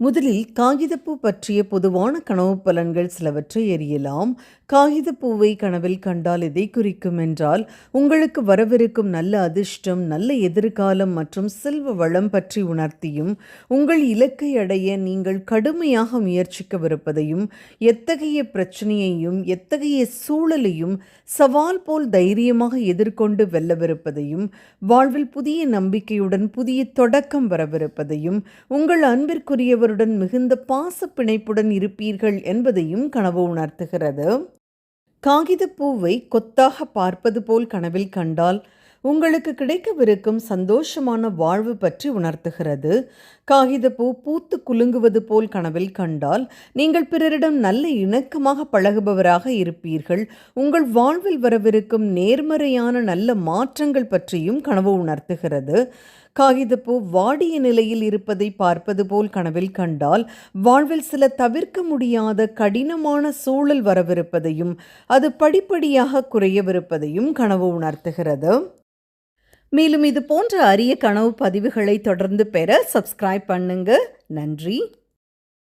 முதலில் காகிதப்பூ பற்றிய பொதுவான கனவு பலன்கள் சிலவற்றை எறியலாம். காகிதப்பூவை கனவில் கண்டால் எதை குறிக்கும் என்றால் உங்களுக்கு வரவிருக்கும் நல்ல அதிர்ஷ்டம் நல்ல எதிர்காலம் மற்றும் செல்வ வளம் பற்றி உணர்த்தியும் உங்கள் இலக்கை அடைய நீங்கள் கடுமையாக முயற்சிக்கவிருப்பதையும் எத்தகைய பிரச்சனையையும் எத்தகைய சூழலையும் சவால் போல் தைரியமாக எதிர்கொண்டு வெல்லவிருப்பதையும் வாழ்வில் புதிய நம்பிக்கையுடன் புதிய தொடக்கம் வரவிருப்பதையும் உங்கள் அன்பிற்குரியவருடன் மிகுந்த பாச பிணைப்புடன் இருப்பீர்கள் என்பதையும் கனவு உணர்த்துகிறது. காகிதப்பூவை கொத்தாக பார்ப்பது போல் கனவில் கண்டால் உங்களுக்கு கிடைக்கவிருக்கும் சந்தோஷமான வாழ்வு பற்றி உணர்த்துகிறது. காகிதப்பூ பூத்து குலுங்குவது போல் கனவில் கண்டால் நீங்கள் பிறரிடம் நல்ல இணக்கமாக பழகுபவராக இருப்பீர்கள். உங்கள் வாழ்வில் வரவிருக்கும் நேர்மறையான நல்ல மாற்றங்கள் பற்றியும் கனவு உணர்த்துகிறது. காகிதப்பூ வாடிய நிலையில் இருப்பதை பார்ப்பது போல் கனவில் கண்டால் வாழ்வில் சில தவிர்க்க முடியாத கடினமான சூழல் வரவிருப்பதையும் அது படிப்படியாக குறையவிருப்பதையும் கனவு உணர்த்துகிறது. மேலும் இது போன்ற அரிய கனவு பதிவுகளை தொடர்ந்து பெற சப்ஸ்கிரைப் பண்ணுங்க. நன்றி.